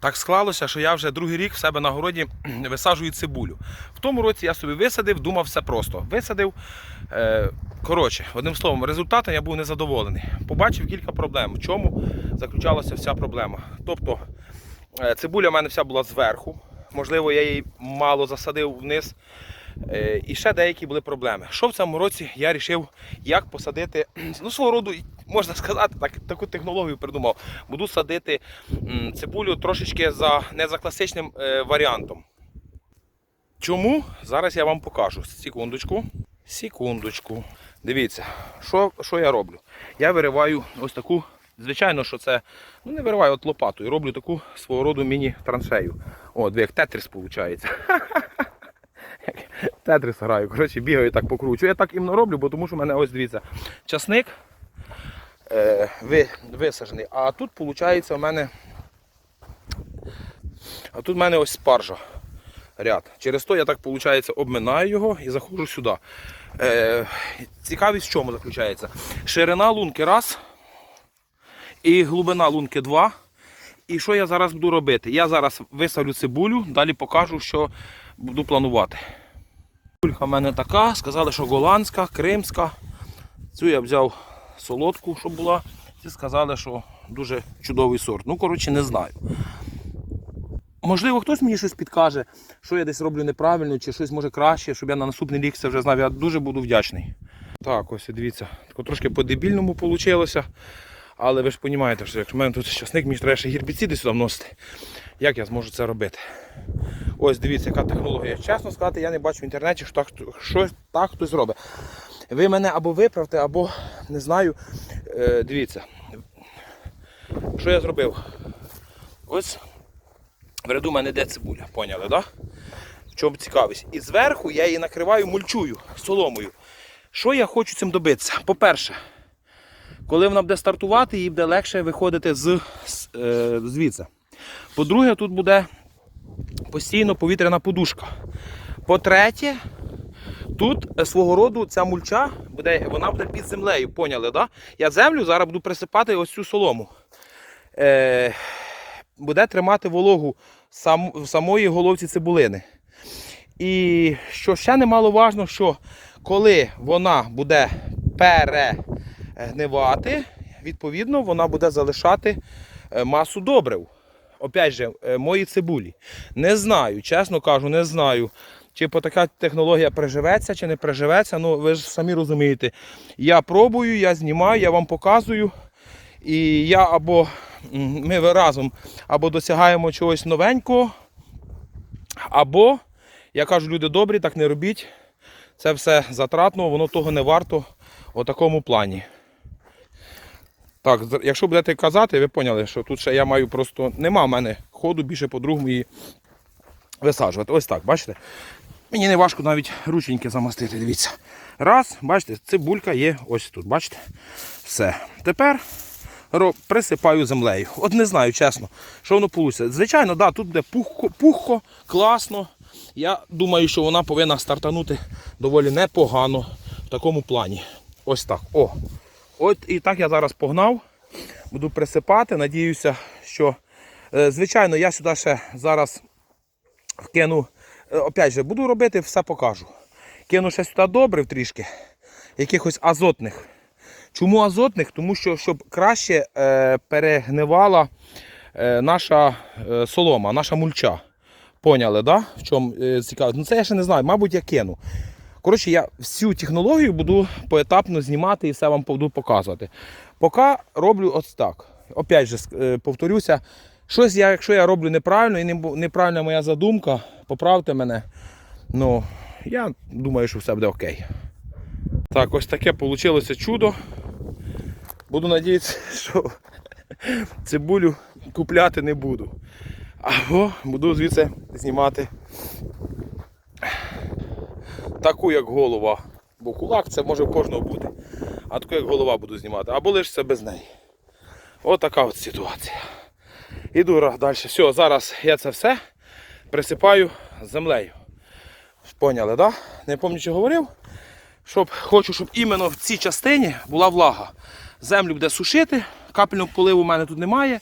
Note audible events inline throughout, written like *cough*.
Так склалося, що я вже другий рік в себе на городі *clears throat* висаджую цибулю. В тому році я собі висадив, думав все просто. Висадив. Е, коротше, одним словом, результатом я був незадоволений. Побачив кілька проблем. В чому заключалася вся проблема? Тобто, е, цибуля в мене вся була зверху. Можливо, я її мало засадив вниз. Е, І ще деякі були проблеми. Що в цьому році я вирішив, як посадити, *clears throat* ну, свого роду, можна сказати, так, таку технологію придумав. Буду садити цибулю трошечки за, не за класичним е, варіантом. Чому? Зараз я вам покажу. Секундочку. Секундочку. Дивіться, що, що я роблю? Я вириваю ось таку. Звичайно, що це ну не вириваю от лопатою, роблю таку свого роду міні-траншею. О, як тетрис виходить. *laughs* Тетрис граю. Коротше, бігаю так покручу. Я так іменно роблю, бо тому що в мене ось дивіться, часник висаджений. А тут виходить у мене. А тут в мене ось спаржа. Ряд. Через то я так виходить, обминаю його і заходжу сюди. Е, цікавість в чому заключається? Ширина лунки раз. І глибина лунки два. І що я зараз буду робити? Я зараз висавлю цибулю, далі покажу, що буду планувати. Цибулька в мене така, сказали, що голландська, кримська. Цю я взяв солодку, щоб була. Ці сказали, що дуже чудовий сорт. Ну, коротше, не знаю. Можливо, хтось мені щось підкаже, що я десь роблю неправильно, чи щось може краще, щоб я на наступний рік це вже знав. Я дуже буду вдячний. Так, ось дивіться, тако трошки по-дебільному вийшло. Але ви ж розумієте, що якщо в мене тут щасник, мені треба ще гербіциди сюди вносити. Як я зможу це робити? Ось дивіться, яка технологія. Чесно сказати, я не бачу в інтернеті, що так, що так хтось робить. Ви мене або виправте, або не знаю. Е, дивіться. Що я зробив? Ось в ряду мене йде цибуля, поняли? Да? В чому цікавість? І зверху я її накриваю мульчую соломою. Що я хочу цим добитися? По-перше, коли вона буде стартувати, їй буде легше виходити з, з, е, звідси. По-друге, тут буде постійно повітряна подушка. По-третє, тут свого роду ця мульча буде, вона буде під землею, поняли, да? Я землю зараз буду присипати ось цю солому. Е, буде тримати вологу сам, в самої головці цибулини. І що ще немаловажно, що коли вона буде перегнивати, відповідно, вона буде залишати е, масу добрив. Опять же, е, мої цибулі. Не знаю, чесно кажу, не знаю. Чи по така технологія приживеться, чи не приживеться. Ну, ви ж самі розумієте. Я пробую, я знімаю, я вам показую. І я або ми разом або досягаємо чогось новенького, або, я кажу, люди добрі, так не робіть. Це все затратно, воно того не варто у такому плані. Так, якщо будете казати, ви поняли, що тут ще я маю просто. Нема в мене ходу більше по-другому її висаджувати. Ось так, бачите? Мені не важко навіть рученьки замастити, дивіться. Раз, бачите, цибулька є ось тут, бачите? Все. Тепер присипаю землею. От не знаю, чесно, що воно вийде. Звичайно, да, тут буде пухко, пухко, класно. Я думаю, що вона повинна стартанути доволі непогано в такому плані. Ось так. О. От і так я зараз погнав. Буду присипати. Надіюся, що. е, Звичайно, я сюди ще зараз вкину. е, Опять же, буду робити, все покажу. Кину ще сюди добрив трішки, якихось азотних. Чому азотних? Тому що щоб краще е, перегнивала наша солома, наша мульча. Поняли, да? в чому цікаво? Ну це я ще не знаю, мабуть, я кину. Коротше, я всю технологію буду поетапно знімати і все вам буду показувати. Поки роблю ось так. Опять же, е, повторюся, щось я, якщо я роблю неправильно і неправильна моя задумка, поправте мене. Ну, я думаю, що все буде окей. Так, ось таке вийшло чудо. Буду надіятися, *laughs* що цибулю купляти не буду. Або буду звідси знімати таку, як голова. Бо кулак це може в кожного бути. А таку, як голова буду знімати. Або лише без неї. Ось така от ситуація. Іду далі. Все, зараз я це все присипаю землею. Поняли? Да? Не пам'ятаю, що говорив. Щоб, хочу, щоб іменно в цій частині була влага. Землю буде сушити, капельного поливу у мене тут немає.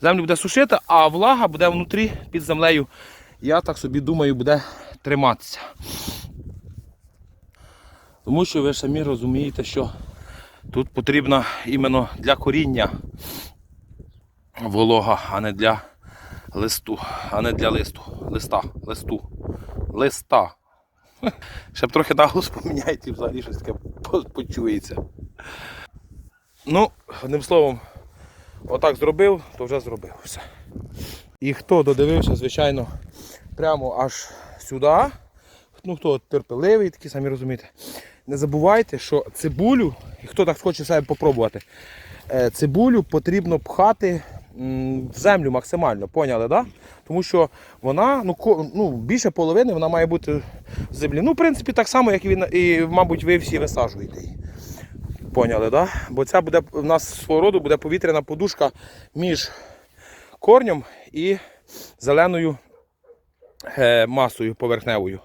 Землю буде сушити, а влага буде внутрі під землею. Я так собі думаю, буде триматися. Тому що ви самі розумієте, що тут потрібна іменно для коріння волога, а не для листу, а не для листу. Листа, листу. Листа. *laughs* Ще б трохи наголос поміняйте і взагалі щось таке почується. Ну, одним словом, отак зробив, то вже зробив все. І хто додивився, звичайно, прямо аж сюди. Ну, хто терпеливий, такі самі розумієте. Не забувайте, що цибулю, і хто так хоче себе попробувати, е, цибулю потрібно пхати в землю максимально, поняли, да? Тому що вона, ну, ну, більше половини вона має бути в землі. Ну, в принципі, так само, як і, і мабуть, ви всі висаджуєте її. Поняли, да? Бо це буде в нас свого роду буде повітряна подушка між корнем і зеленою е, масою поверхневою.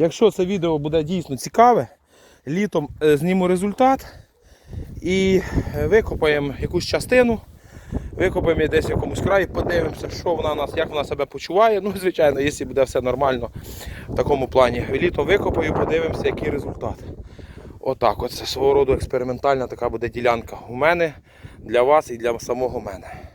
Якщо це відео буде дійсно цікаве, літом е, зніму результат і е, викопаємо якусь частину, викопаємо десь в якомусь краї, подивимося, що вона у нас, як вона себе почуває. Ну, звичайно, якщо буде все нормально в такому плані. Літом викопаю, подивимося, який результат. Отак, оце свого роду експериментальна така буде ділянка у мене, для вас і для самого мене.